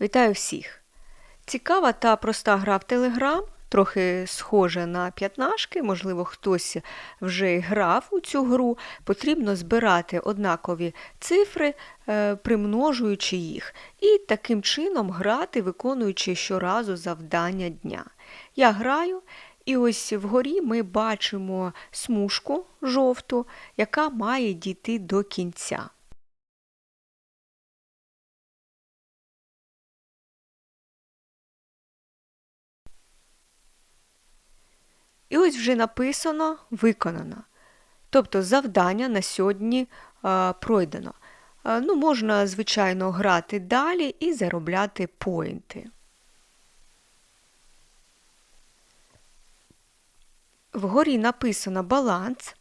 Вітаю всіх! Цікава та проста гра в Телеграм, трохи схожа на п'ятнашки, можливо, хтось вже грав у цю гру. Потрібно збирати однакові цифри, е, примножуючи їх, і таким чином грати, виконуючи щоразу завдання дня. Я граю, і ось вгорі ми бачимо смужку жовту, яка має дійти до кінця. І ось вже написано виконано. Тобто завдання на сьогодні а, пройдено. А, ну, Можна, звичайно, грати далі і заробляти поінти. Вгорі написано баланс,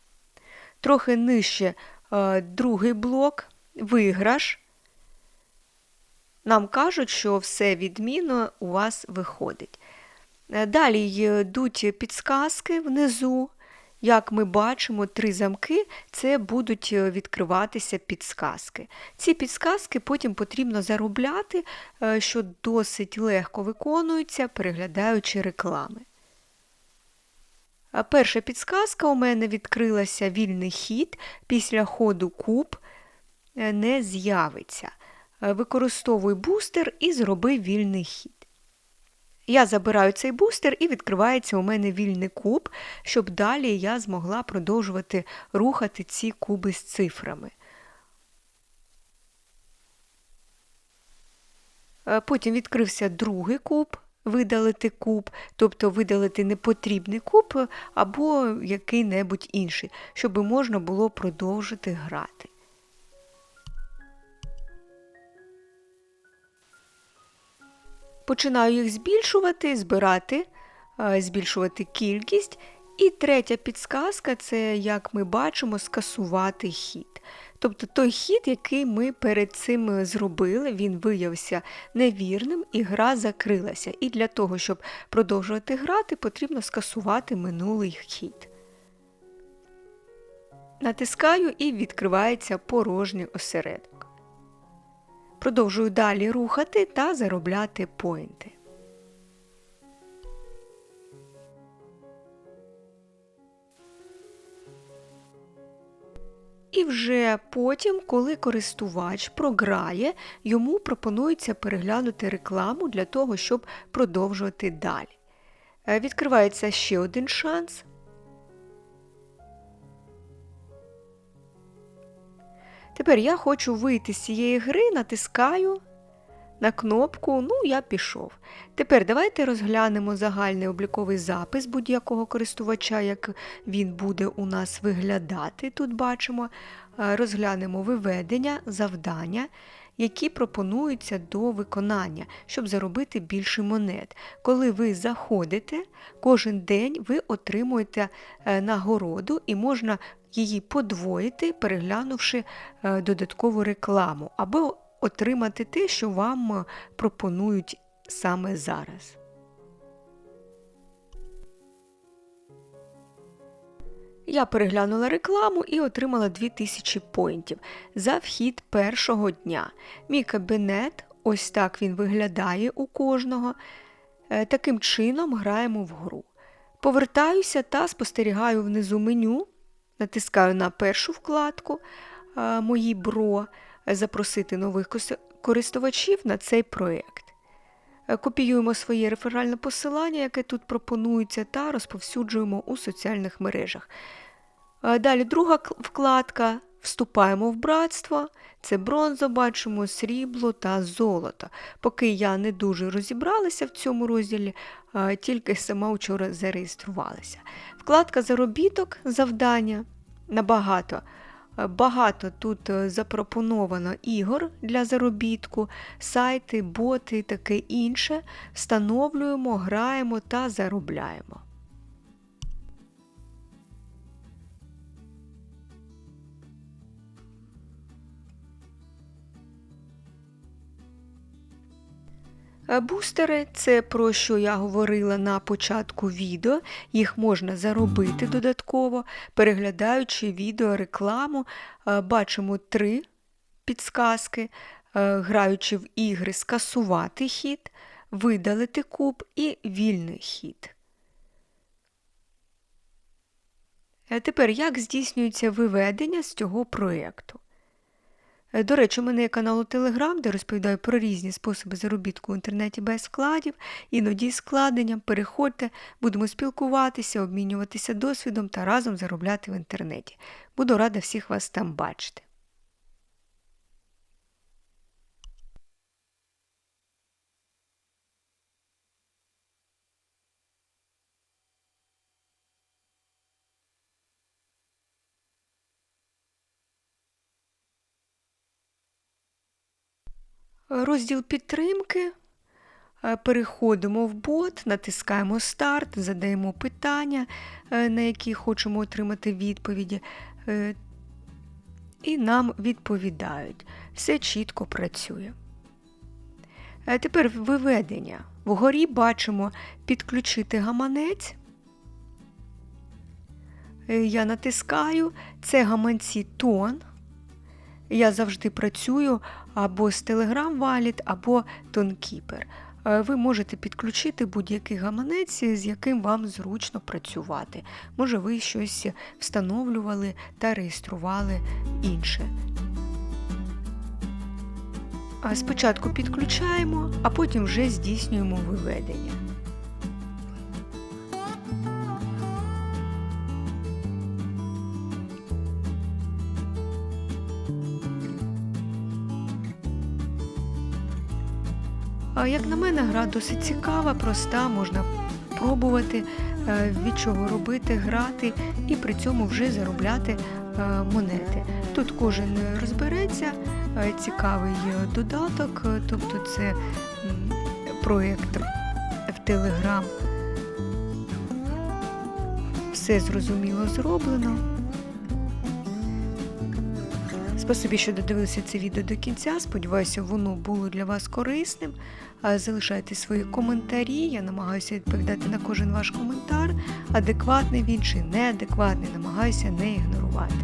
трохи нижче а, другий блок, виграш. Нам кажуть, що все відмінно у вас виходить. Е, Далі йдуть підсказки внизу. Як ми бачимо, три замки це будуть е, відкриватися підсказки. Ці підсказки потім потрібно заробляти, е, що досить легко виконується, переглядаючи реклами. Перша підсказка у мене відкрилася вільний хід після ходу куб не з'явиться. Використовуй бустер і зроби вільний хід. Я забираю цей бустер і відкривається у мене вільний куб, щоб далі я змогла продовжувати рухати ці куби з цифрами. Е, потім відкрився другий куб, видалити куб, тобто видалити непотрібний куб або який-небудь інший, щоб можна було продовжити грати. Починаю їх збільшувати, збирати, е, збільшувати кількість. І третя підсказка це, як ми бачимо, скасувати хід. Тобто той хід, який ми перед цим зробили, він виявився невірним і гра закрилася. І для того, щоб продовжувати грати, потрібно скасувати минулий хід. Натискаю і відкривається порожній осередок. Продовжую далі рухати та заробляти поінти. І вже потім, коли користувач програє, йому пропонується переглянути рекламу для того, щоб продовжувати далі. Е, відкривається ще один шанс. Тепер я хочу вийти з цієї гри, натискаю на кнопку Ну, я пішов. Тепер давайте розглянемо загальний обліковий запис будь-якого користувача, як він буде у нас виглядати. Тут бачимо, е, розглянемо виведення, завдання. Які пропонуються до виконання, щоб заробити більше монет. Коли ви заходите, кожен день ви отримуєте е, нагороду і можна її подвоїти, переглянувши е, додаткову рекламу, або отримати те, що вам е, пропонують саме зараз. Я переглянула рекламу і отримала 2000 поінтів за вхід першого дня. Мій кабінет, ось так він виглядає у кожного. Е, таким чином граємо в гру. Повертаюся та спостерігаю внизу меню, натискаю на першу вкладку Мої бро, запросити нових користувачів на цей проєкт. Е, копіюємо своє реферальне посилання, яке тут пропонується, та розповсюджуємо у соціальних мережах. Е, далі друга вкладка. Вступаємо в братство, це бронза, бачимо, срібло та золото. Поки я не дуже розібралася в цьому розділі, тільки сама вчора зареєструвалася. Вкладка заробіток, завдання набагато. Багато тут е, запропоновано ігор для заробітку, сайти, боти таке інше. Встановлюємо, граємо та заробляємо. Бустери це про що я говорила на початку відео. Їх можна заробити додатково, переглядаючи відео рекламу, е, бачимо три підсказки. е, граючи в ігри, скасувати хід, видалити куб і вільний хід. Е, Тепер як здійснюється виведення з цього проєкту? Е, До речі, у мене є канал у Телеграм, де розповідаю про різні способи заробітку в інтернеті без вкладів, іноді з складенням. Переходьте, будемо спілкуватися, обмінюватися досвідом та разом заробляти в інтернеті. Буду рада всіх вас там бачити. Розділ підтримки. Е, Переходимо в бот, натискаємо старт, задаємо питання, е, на які хочемо отримати відповіді, е, і нам відповідають. Все чітко працює. Тепер виведення. Вгорі бачимо підключити гаманець. Я натискаю, це гаманці тон. Я завжди працюю або з Telegram Wallet, або. Е, Ви можете підключити будь-який гаманець, з яким вам зручно працювати. Може, ви щось встановлювали та реєстрували інше. Спочатку підключаємо, а потім вже здійснюємо виведення. Як на мене, гра досить цікава, проста, можна пробувати, е, від чого робити, грати і при цьому вже заробляти е, монети. Тут кожен розбереться, е, цікавий додаток, тобто це проєкт в Telegram. Все зрозуміло зроблено. Спасибі, що додивилися це відео до кінця. Сподіваюся, воно було для вас корисним. Залишайте свої коментарі. Я намагаюся відповідати на кожен ваш коментар. Адекватний він чи неадекватний, намагаюся не ігнорувати.